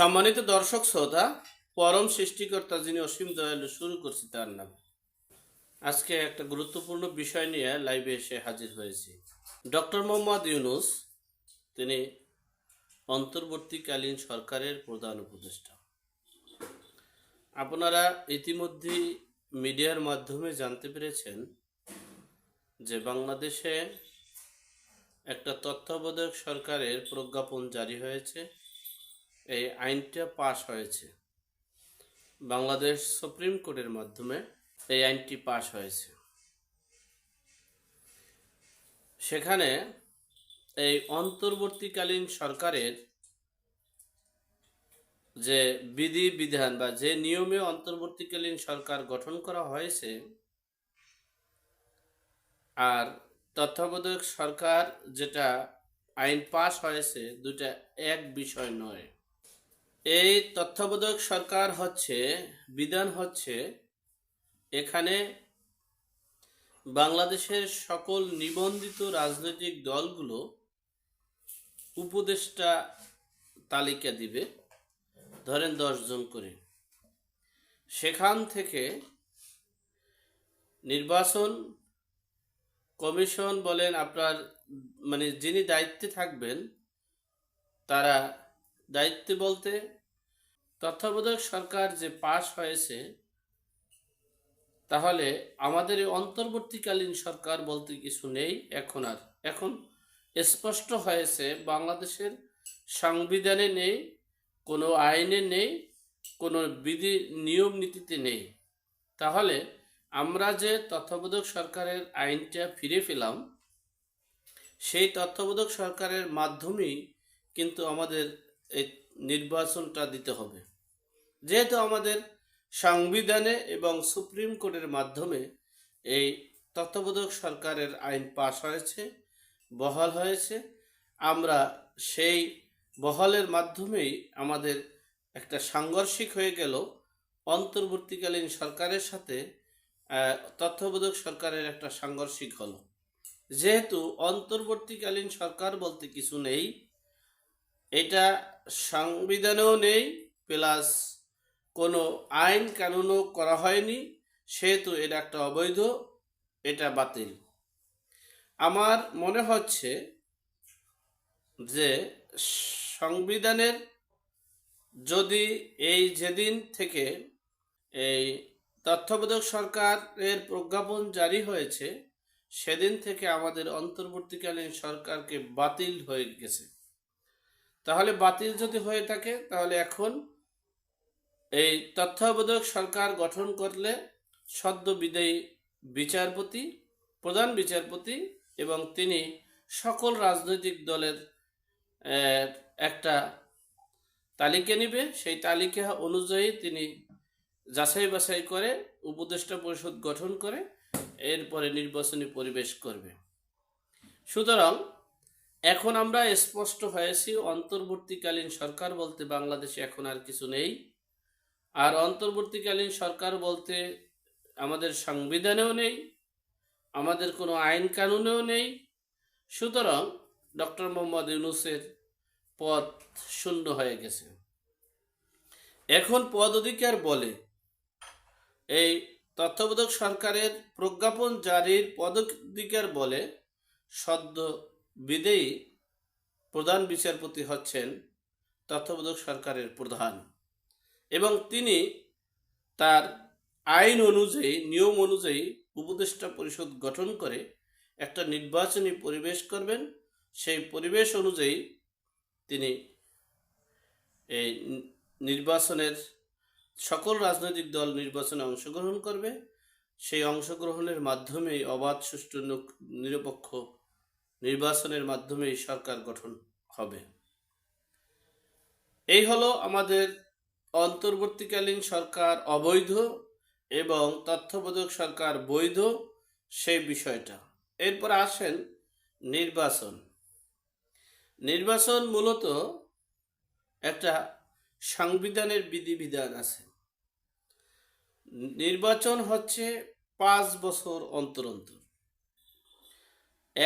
সম্মানিত দর্শক শ্রোতা, পরম সৃষ্টিকর্তা যিনি অসীম দয়ালু শুরু করছি তার নাম। আজকে একটা গুরুত্বপূর্ণ বিষয় নিয়ে লাইভে এসে হাজির হয়েছি। ডক্টর মোহাম্মদ ইউনুস, তিনি অন্তর্বর্তীকালীন সরকারের প্রধান উপদেষ্টা। আপনারা ইতিমধ্যেই মিডিয়ার মাধ্যমে জানতে পেরেছেন যে বাংলাদেশে একটা তত্ত্বাবধায়ক সরকারের প্রজ্ঞাপন জারি হয়েছে। এই আইনটা পাশ হয়েছে। বাংলাদেশ সুপ্রিম কোর্টের মাধ্যমে এই আইনটি পাশ হয়েছে। সেখানে এই অন্তর্বর্তীকালীন সরকারের যে বিধি, বিধান বা যে নিয়মে অন্তর্বর্তীকালীন সরকার গঠন করা হয়েছে, আর তত্ত্বাবধায়ক সরকার যেটা আইন পাশ হয়েছে দুটা এক বিষয় নয়। এই তত্ত্বাবধায়ক সরকার হচ্ছে, বিধান হচ্ছে, এখানে বাংলাদেশের সকল নিবন্ধিত রাজনৈতিক দলগুলো উপদেষ্টা তালিকা দিবে, ধরেন জন করে। সেখান থেকে নির্বাচন কমিশন বলেন আপনার মানে যিনি দায়িত্বে থাকবেন, তারা দায়িত্বে বলতে তত্ত্বাবধায়ক সরকার যে পাশ হয়েছে, তাহলে আমাদের এই অন্তর্বর্তীকালীন সরকার বলতে কিছু নেই এখন আর। এখন স্পষ্ট হয়েছে বাংলাদেশের সংবিধানে নেই, কোনো আইনে নেই, কোনো বিধি নিয়ম নীতিতে নেই। তাহলে আমরা যে তত্ত্বাবধায়ক সরকারের আইনটা ফিরে পেলাম, সেই তত্ত্বাবধায়ক সরকারের মাধ্যমেই কিন্তু আমাদের এই নির্বাচনটা দিতে হবে। যেহেতু আমাদের সংবিধানে এবং সুপ্রিম কোর্টের মাধ্যমে এই তত্ত্বাবধায়ক সরকারের আইন পাশ হয়েছে, বহাল হয়েছে, আমরা সেই বহালের মাধ্যমেই আমাদের একটা সাংঘর্ষিক হয়ে গেল। অন্তর্বর্তীকালীন সরকারের সাথে তত্ত্বাবধায়ক সরকারের একটা সাংঘর্ষিক হলো। যেহেতু অন্তর্বর্তীকালীন সরকার বলতে কিছু নেই, এটা সংবিধানেও নেই, প্লাস কোনো আইন কানুনও করা হয়নি, সেহেতু এটা একটা অবৈধ, এটা বাতিল। আমার মনে হচ্ছে যে সংবিধানের যদি এই যেদিন থেকে এই তত্ত্বাবধায়ক সরকারের প্রজ্ঞাপন জারি হয়েছে, সেদিন থেকে আমাদের অন্তর্বর্তীকালীন সরকারকে বাতিল হয়ে গেছে। তাহলে বাতিল যদি হয়ে থাকে, তাহলে এখন এই তত্ত্বাবধায়ক সরকার গঠন করলে সদ্য বিদায়ী বিচারপতি, প্রধান বিচারপতি এবং তিনি সকল রাজনৈতিক দলের একটা তালিকা নেবে। সেই তালিকা অনুযায়ী তিনি যাচাই বাছাই করে উপদেষ্টা পরিষদ গঠন করে এরপরে নির্বাচনী পরিবেশ করবে। সুতরাং এখন আমরা স্পষ্ট হয়েছি, অন্তর্বর্তীকালীন সরকার বলতে বাংলাদেশে এখন আর কিছু নেই। আর অন্তর্বর্তীকালীন সরকার বলতে আমাদের সংবিধানেও নেই, আমাদের কোনো আইন কানুনেও নেই। সুতরাং ডক্টর মোহাম্মদ ইউনুসের পদ শূন্য হয়ে গেছে। এখন পদ অধিকার বলে, এই তত্ত্বাবধায়ক সরকারের প্রজ্ঞাপন জারির পদাধিকার বলে সদ্য বিদেয়ী প্রধান বিচারপতি হচ্ছেন তত্ত্বাবধায়ক সরকারের প্রধান। এবং তিনি তার আইন অনুযায়ী, নিয়ম অনুযায়ী উপদেষ্টা পরিষদ গঠন করে একটা নির্বাচনী পরিবেশ করবেন। সেই পরিবেশ অনুযায়ী তিনি এই নির্বাচনের সকল রাজনৈতিক দল নির্বাচনে অংশগ্রহণ করবে। সেই অংশগ্রহণের মাধ্যমেই অবাধ, সুষ্ঠু, নিরপেক্ষ নির্বাচনের মাধ্যমেই সরকার গঠন হবে। এই হলো আমাদের অন্তর্বর্তীকালীন সরকার অবৈধ এবং তথ্যবোধক সরকার বৈধ সেই বিষয়টা। এরপর আসেন নির্বাচন। নির্বাচন মূলত একটা সংবিধানের বিধিবিধান আছে। নির্বাচন হচ্ছে পাঁচ বছর অন্তর অন্তর।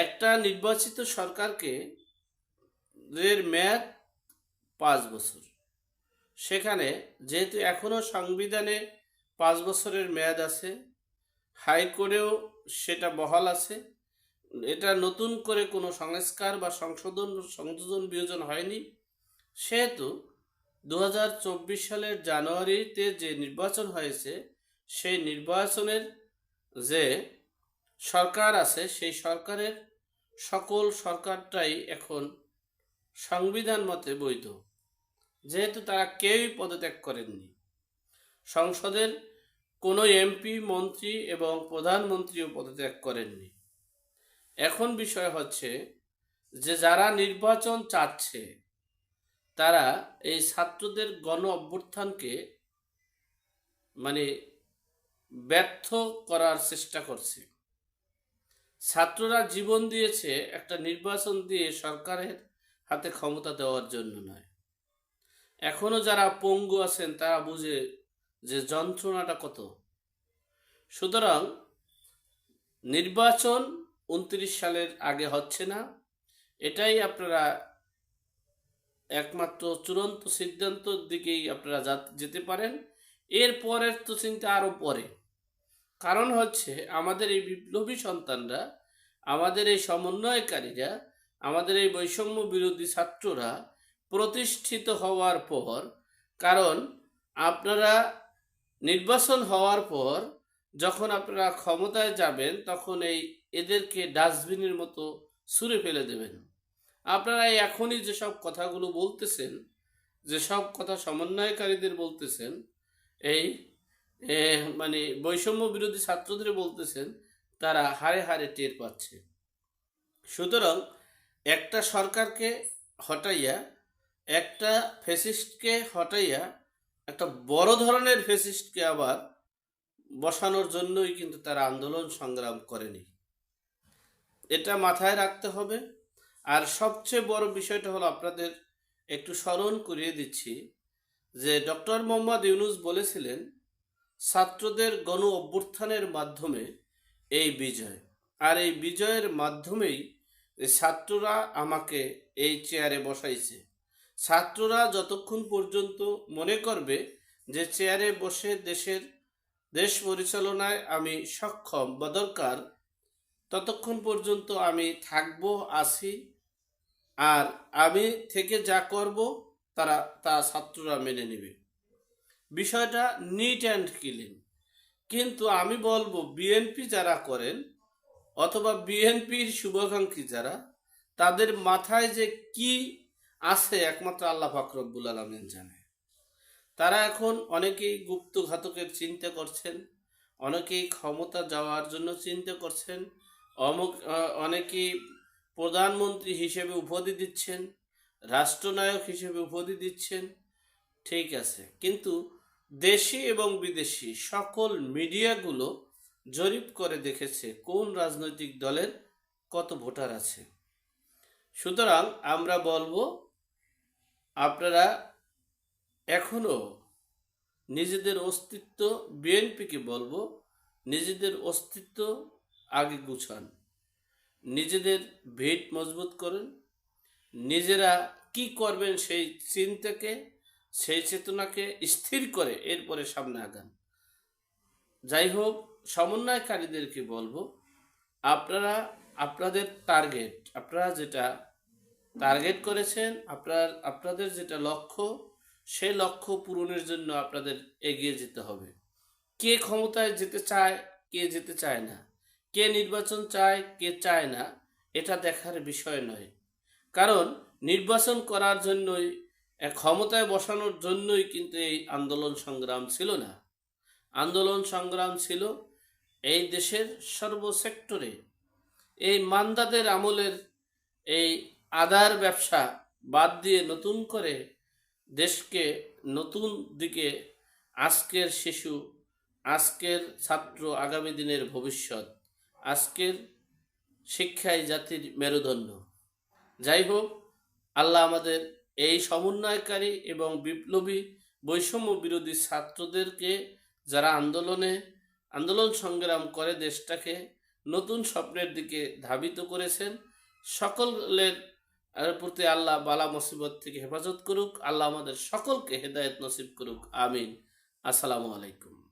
একটা নির্বাচিত সরকারকে এর মেয়াদ পাঁচ বছর। সেখানে যেহেতু এখনও সংবিধানে পাঁচ বছরের মেয়াদ আছে, হাইকোর্টেও সেটা বহাল আছে। এটা নতুন করে কোনো সংস্কার বা সংশোধন, সংযোজন বিয়োজন হয়নি। সেহেতু দু হাজার চব্বিশ সালের জানুয়ারিতে যে নির্বাচন হয়েছে, সেই নির্বাচনের যে সরকার আছে, সেই সরকারের সকল সরকারটাই এখন সংবিধান মতে বৈধ। যেহেতু তারা কেউই পদত্যাগ করেননি। সংসদের কোনো এমপি, মন্ত্রী এবং প্রধানমন্ত্রীও পদত্যাগ করেননি। এখন বিষয় হচ্ছে যে যারা নির্বাচন চাচ্ছে, তারা এই ছাত্রদের গণ অভ্যুত্থানকে মানে ব্যর্থ করার চেষ্টা করছে। ছাত্ররা জীবন দিয়েছে একটা নির্বাচন দিয়ে সরকারের হাতে ক্ষমতা দেওয়ার জন্য নয়। এখনও যারা পঙ্গু আছেন, তারা বুঝে যে যন্ত্রণাটা কত। সুতরাং নির্বাচন উনত্রিশ সালের আগে হচ্ছে না। এটাই আপনারা একমাত্র চূড়ান্ত সিদ্ধান্তর দিকেই আপনারা যেতে পারেন। এর পরের তো চিন্তা আরও পরে। কারণ হচ্ছে আমাদের এই বিপ্লবী সন্তানরা, আমাদের এই সমন্বয়কারীরা, আমাদের এই বৈষম্য বিরোধী ছাত্ররা প্রতিষ্ঠিত হওয়ার পর, কারণ আপনারা নির্বাচন হওয়ার পর যখন আপনারা ক্ষমতায় যাবেন, তখন এই এদেরকে ডাস্টবিনের মতো ছুঁড়ে ফেলে দেবেন। আপনারা এখনই যেসব কথাগুলো বলতেছেন, যেসব কথা সমন্বয়কারীদের বলতেছেন, এই মানে বৈষম্য বিরোধী ছাত্রদের বলতেছেন, তারা হারে হারে টের পাচ্ছে। সুতরাং একটা সরকারকে হটাইয়া, একটা ফেসিস্টকে হটাইয়া, একটা বড় ধরনের ফেসিস্টকে আবার বসানোর জন্যই কিন্তু তারা আন্দোলন সংগ্রাম করেনি। এটা মাথায় রাখতে হবে। আর সবচেয়ে বড় বিষয়টা হলো আপনাদের একটু স্মরণ করিয়ে দিচ্ছি যে ডক্টর মোহাম্মদ ইউনুস বলেছিলেন ছাত্রদের গণ অভ্যুত্থানের মাধ্যমে এই বিজয়। আর এই বিজয়ের মাধ্যমেই ছাত্ররা আমাকে এই চেয়ারে বসাইছে। ছাত্ররা যতক্ষণ পর্যন্ত মনে করবে যে চেয়ারে বসে দেশের দেশ পরিচালনায় আমি সক্ষম বা দরকার, ততক্ষণ পর্যন্ত আমি থাকব, আছি, আর আমি থেকে যা করব তারা, তা ছাত্ররা মেনে নেবে। বিষয়টা নিট অ্যান্ড ক্লিন কিন্তু আমি বলব বিএনপি যারা করেন, অথবা বিএনপির শুভাকাঙ্ক্ষী যারা, তাদের মাথায় যে কি আছে একমাত্র আল্লাহ ফাকরবুল আলমিন জানে। তারা এখন অনেকেই গুপ্ত ঘাতকের চিন্তা করছেন, অনেকেই ক্ষমতা যাওয়ার জন্য চিন্তা করছেন, অমুক অনেকেই প্রধানমন্ত্রী হিসেবে উপাধি দিচ্ছেন, রাষ্ট্রনায়ক হিসেবে উপাধি দিচ্ছেন, ঠিক আছে। কিন্তু দেশি এবং বিদেশি সকল মিডিয়াগুলো জরিপ করে দেখেছে কোন রাজনৈতিক দলের কত ভোটার আছে। সুতরাং আমরা বলব, আপনারা এখনও নিজেদের অস্তিত্ব, বিএনপিকে বলব, নিজেদের অস্তিত্ব আগে গুছান। নিজেদের ভিত মজবুত করেন। নিজেরা কি করবেন সেই চিন্তাকে সেই চেতনাকে স্থির করে এরপরে সামনে আগান। যাই হোক সমন্বয়কারীদেরকে বলব, আপনারা, আপনাদের টার্গেট আপনারা যেটা টার্গেট করেছেন, আপনার, আপনাদের যেটা লক্ষ্য, সেই লক্ষ্য পূরণের জন্য আপনাদের এগিয়ে যেতে হবে। কে ক্ষমতায় যেতে চায়, কে যেতে চায় না? কে নির্বাচন চায়, কে চায় না? এটা দেখার বিষয় নয়। কারণ, নির্বাচন করার জন্যই ক্ষমতায় বসানোর জন্যই কিন্তু এই আন্দোলন সংগ্রাম ছিল না। আন্দোলন সংগ্রাম ছিল এই দেশের সর্বসেক্টরে। এই মান্দাদের আমলের এই আদার ব্যবসা বাদ দিয়ে নতুন করে দেশকে নতুন দিকে আজকের শিশু, আজকের ছাত্র আগামী দিনের ভবিষ্যৎ, আজকের শিক্ষাই জাতির মেরুদণ্ড। যাই হোক, আল্লাহ আমাদের এই সমন্বয়কারী এবং বিপ্লবী বৈষম্য বিরোধী ছাত্রদেরকে যারা আন্দোলনে, আন্দোলন সংগ্রাম করে দেশটাকে নতুন স্বপ্নের দিকে ধাবিত করেছেন, সকলের প্রতি আল্লাহ বালা মুসিবত থেকে হেফাজত করুক, আল্লাহ আমাদের সকলকে হেদায়েত নসিব করুক, আমিন। আসসালামু আলাইকুম।